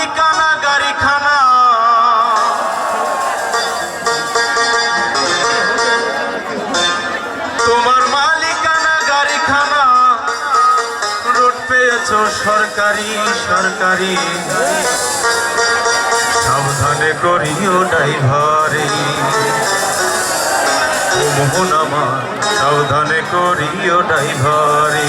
মালিকানা গাড়িখানা। তোমার মালিকানা গাড়িখানা। রোড পেয়েছ সরকারি সরকারি। সাবধানে করিও ড্রাইভারে। মোহন আমার, সাবধানে করিও ড্রাইভারে।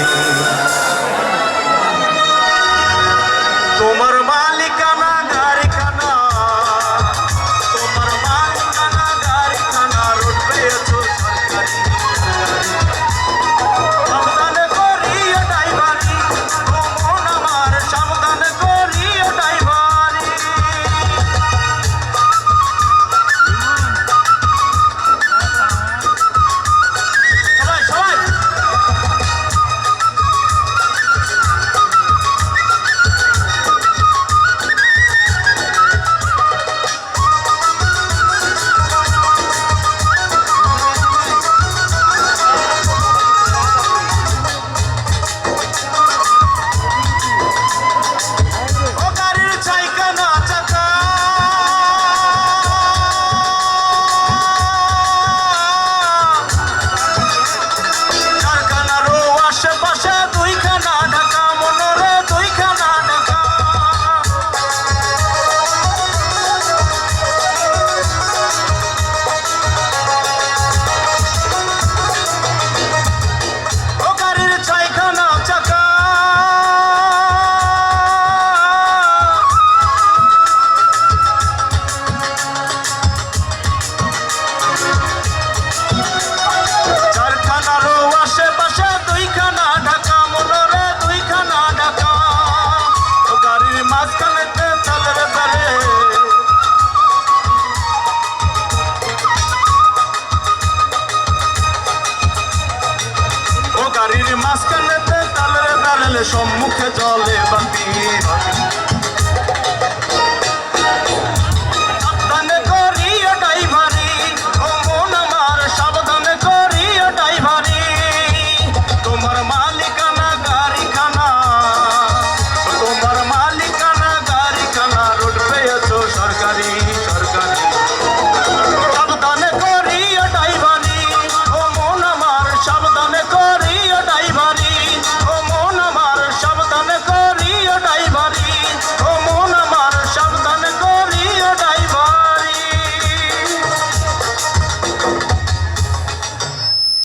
বাড়ির মাঝখানেতে তালের বেড়ালে সম্মুখে জলে বাতি।